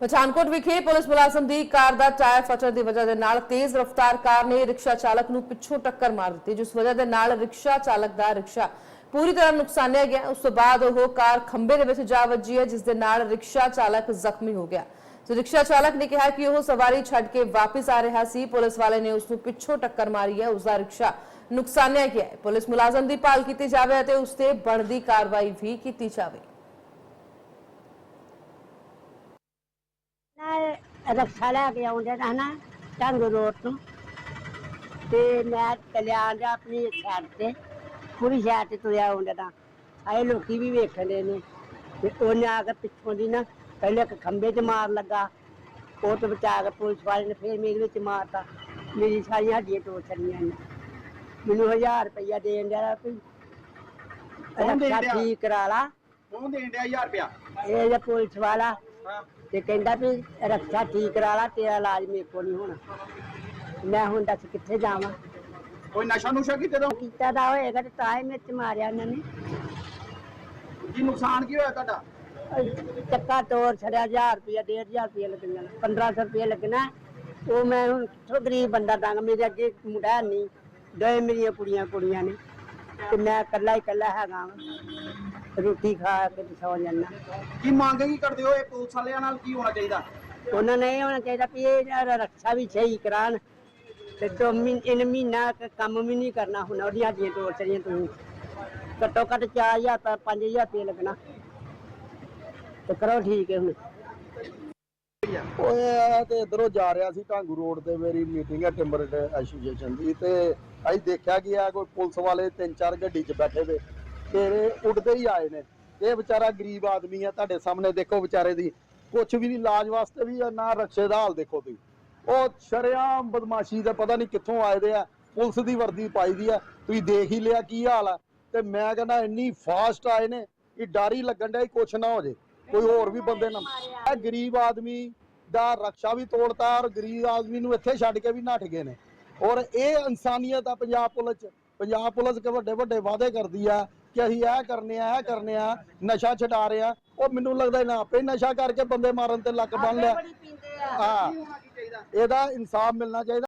ਪਠਾਨਕੋਟ ਵਿਖੇ ਪੁਲਿਸ ਮੁਲਾਜ਼ਮ ਦੀ ਕਾਰ ਦਾ ਟਾਇਰ ਫਟਣ ਦੀ ਵਜ੍ਹਾ ਦੇ ਨਾਲ ਤੇਜ਼ ਰਫ਼ਤਾਰ ਕਾਰ ਨੇ ਰਿਕਸ਼ਾ ਚਾਲਕ ਨੂੰ ਪਿੱਛੋਂ ਟੱਕਰ ਮਾਰ ਦਿੱਤੀ, ਜਿਸ ਵਜ੍ਹਾ ਦੇ ਨਾਲ ਰਿਕਸ਼ਾ ਚਾਲਕ ਦਾ ਰਿਕਸ਼ਾ ਪੂਰੀ ਤਰ੍ਹਾਂ ਨੁਕਸਾਨਿਆ ਗਿਆ। ਉਸ ਤੋਂ ਬਾਅਦ ਉਹ ਕਾਰ ਖੰਭੇ ਦੇ ਵਿੱਚ ਜਾ ਵੱਜੀ ਹੈ, ਜਿਸ ਦੇ ਨਾਲ ਰਿਕਸ਼ਾ ਚਾਲਕ ਜ਼ਖਮੀ ਹੋ ਗਿਆ। ਸੋ ਰਿਕਸ਼ਾ ਚਾਲਕ ਨੇ ਕਿਹਾ ਕਿ ਉਹ ਸਵਾਰੀ ਛੱਡ ਕੇ ਵਾਪਸ ਆ ਰਿਹਾ ਸੀ। ਪੁਲਿਸ ਵਾਲੇ ਨੇ ਉਸ ਨੂੰ ਪਿੱਛੋਂ ਟੱਕਰ ਮਾਰੀ ਹੈ, ਉਸ ਦਾ ਰਿਕਸ਼ਾ ਨੁਕਸਾਨਿਆ ਗਿਆ ਪੁਲਿਸ ਮੁਲਾਜ਼ਮ ਦੀ ਭਾਲ ਕੀਤੀ ਜਾਵੇ ਅਤੇ ਉਸ ਤੇ ਬਣਦੀ ਕਾਰਵਾਈ ਵੀ ਕੀਤੀ ਜਾਵੇ ਮੈਂ ਰਕਸ਼ਾ ਲੈ ਕੇ ਆਉਂਦੇ ਨਾ ਨਾ ਢੰਗ ਰੋਡ ਤੋਂ। ਤੇ ਮੈਂ ਚੱਲਿਆ ਜਾ ਆਪਣੀ ਸਾਈਡ ਤੇ ਪੂਰੀ ਸਾਈਡ ਤੇ ਤੁਰਿਆ ਆਉਂਦਾ ਨਾ ਆਏ ਲੋਕੀ ਵੀ ਵੇਖਣ ਦੇ ਨੇ। ਤੇ ਉਹਨੇ ਆ ਕੇ ਪਿੱਛੋਂ ਦੀ ਨਾ ਪਹਿਲੇ ਇੱਕ ਖੰਭੇ 'ਚ ਮਾਰ ਲੱਗਾ। ਉਹ ਤੋਂ ਬਚਾ ਕੇ ਪੁਲਿਸ ਵਾਲੇ ਨੇ ਫੇਰ ਮੇਰੇ ਵਿੱਚ ਮਾਰਤਾ। ਮੇਰੀ ਸਾਰੀਆਂ ਹੱਡੀਆਂ ਟੋਟ ਛੜੀਆਂ ਨੇ ਮੈਨੂੰ 1000 ਰੁਪਇਆ ਦੇਣ ਦਿਆ ਵੀ ਡਿਆ? ਠੀਕ ਕਰਾ ਲਾ। ਕੌਣ ਦੇਣ ਡਿਆ 1000 ਰੁਪਇਆ ਇਹ ਜਿਹਾ ਪੁਲਿਸ ਵਾਲਾ ਤੇ ਕਹਿੰਦਾ ਵੀ ਰੱਖਿਆ ਠੀਕ ਕਰਾ ਲਾ ਤੇਰਾ ਇਲਾਜ ਮੇਰੇ ਕੋਲ ਨਹੀਂ ਹੋਣਾ। ਮੈਂ ਹੁਣ ਦੱਸ ਕਿੱਥੇ ਜਾਵਾਂ? ਕੋਈ ਨਸ਼ਾ ਨੁਸ਼ਾ ਕੀਤੇ ਤੋਂ? ਕੀਤਾ ਦਾ ਹੋਏਗਾ ਤੇ ਤਾਂ ਹੀ ਮੇਰੇ ਚ ਮਾਰਿਆ ਉਹਨਾਂ ਨੇ। ਕੀ ਨੁਕਸਾਨ ਕੀ ਹੋਇਆ ਤੁਹਾਡਾ? ਚੱਕਾ ਤੋੜ ਛੜਿਆ 1000 ਰੁਪਇਆ 1500 ਰੁਪਇਆ ਲੱਗਣਾ 1500 ਰੁਪਇਆ ਲੱਗਣਾ। ਉਹ ਮੈਂ ਹੁਣ ਕਿੱਥੋਂ ਗਰੀਬ ਬੰਦਾ ਡੰਗ ਮੇਰੇ ਅੱਗੇ ਮੁੰਡਾ ਨਹੀਂ ਦੋਏ ਮੇਰੀਆਂ ਕੁੜੀਆਂ ਕੁੜੀਆਂ ਨੇ। ਤੇ ਮੈਂ ਇਕੱਲਾ ਹੀ ਇਕੱਲਾ ਹੈਗਾ ਵਾਂ। ਰੋਟੀ ਖਾ ਕੇ ਤੇ ਸੌ ਜਾਨਾ ਕੀ ਮੰਗ ਕੀ ਕਰਦੇ ਹੋ? ਇਹ ਪੁਲਿਸ ਵਾਲਿਆਂ ਨਾਲ ਕੀ ਹੋਣਾ ਚਾਹੀਦਾ? ਉਹਨਾਂ ਨੇ ਇਹ ਹੋਣਾ ਚਾਹੀਦਾ ਵੀ ਇਹ ਜਿਹੜਾ ਰੱਖਿਆ ਵੀ ਸਹੀ ਕਰਾਣ ਤੇ ਦੋ ਮਹੀਨੇ ਇਨ ਮਹੀਨਾ ਕੁ ਕੰਮ ਵੀ ਨਹੀਂ ਕਰਨਾ ਹੁਣ ਉਹਦੀਆਂ ਹੱਡੀਆਂ ਤੋੜ ਚੜੀਆਂ ਤੁਸੀਂ ਘੱਟੋ ਘੱਟ 4000 ਤਾਂ 5000 ਰੁਪਏ ਲੱਗਣਾ। ਤੇ ਕਰੋ ਠੀਕ ਹੈ ਹੁਣ। ਓਏ ਆ ਤੇ ਇਧਰੋਂ ਜਾ ਰਿਹਾ ਸੀ ਢਾਂਗੂ ਰੋਡ ਤੇ ਮੇਰੀ ਮੀਟਿੰਗ ਹੈ ਟਿੰਬਰ ਐਸੋਸੀਏਸ਼ਨ ਦੀ ਤੇ ਅਸੀਂ ਦੇਖਿਆ ਕਿ ਆ ਕੋਈ ਪੁਲਿਸ ਵਾਲੇ ਤਿੰਨ ਚਾਰ ਗੱਡੀ 'ਚ ਬੈਠੇ ਵੇ। ਤੇ ਇਹ ਉੱਡਦੇ ਹੀ ਆਏ ਨੇ। ਇਹ ਵਿਚਾਰਾ ਗਰੀਬ ਆਦਮੀ ਆ ਤੁਹਾਡੇ ਸਾਹਮਣੇ ਦੇਖੋ ਵਿਚਾਰੇ ਦੀ। ਕੁਝ ਵੀ ਨਹੀਂ ਇਲਾਜ ਵਾਸਤੇ ਵੀ ਆ, ਨਾ ਰਕਸ਼ੇ ਦਾ ਹਾਲ ਦੇਖੋ ਤੁਸੀਂ। ਉਹ ਸ਼ਰੇਆਮ ਬਦਮਾਸ਼ੀ ਦਾ ਪਤਾ ਨਹੀਂ ਕਿੱਥੋਂ ਆਏ ਦੇ ਆ। ਪੁਲਿਸ ਦੀ ਵਰਦੀ ਪਾਈ ਦੀ ਆ। ਤੁਸੀਂ ਦੇਖ ਹੀ ਲਿਆ ਕੀ ਹਾਲ ਆ। ਤੇ ਮੈਂ ਕਹਿੰਦਾ ਇੰਨੀ ਫਾਸਟ ਆਏ ਨੇ ਕਿ ਡਰ ਹੀ ਲੱਗਣ ਡਿਆ ਕੁਛ ਨਾ ਹੋ ਜੇ। ਕੋਈ ਹੋਰ ਵੀ ਬੰਦੇ ਨਾ ਇਹ ਗਰੀਬ ਆਦਮੀ ਦਾ ਰਕਸ਼ਾ ਵੀ ਤੋੜਤਾ ਔਰ ਗਰੀਬ ਆਦਮੀ ਨੂੰ ਇੱਥੇ ਛੱਡ ਕੇ ਵੀ ਨੱਠ ਗਏ ਨੇ। ਔਰ ਇਹ ਇਨਸਾਨੀਅਤ ਆ ਪੰਜਾਬ ਪੁਲਿਸ ਚ। ਪੰਜਾਬ ਪੁਲਿਸ ਕੇ ਵੱਡੇ ਵੱਡੇ ਵਾਅਦੇ ਕਰਦੀ ਆ ਕਿ ਅਸੀਂ ਇਹ ਕਰਨੇ ਆ ਇਹ ਕਰਨੇ ਆ ਨਸ਼ਾ ਛਡਾ ਰਹੇ ਆ। ਉਹ ਮੈਨੂੰ ਲੱਗਦਾ ਇਹਨਾਂ ਆਪੇ ਨਸ਼ਾ ਕਰਕੇ ਬੰਦੇ ਮਾਰਨ ਤੇ ਲੱਕ ਬੰਨ ਲਿਆ। ਹਾਂ। ਇਹਦਾ ਇਨਸਾਫ ਮਿਲਣਾ ਚਾਹੀਦਾ।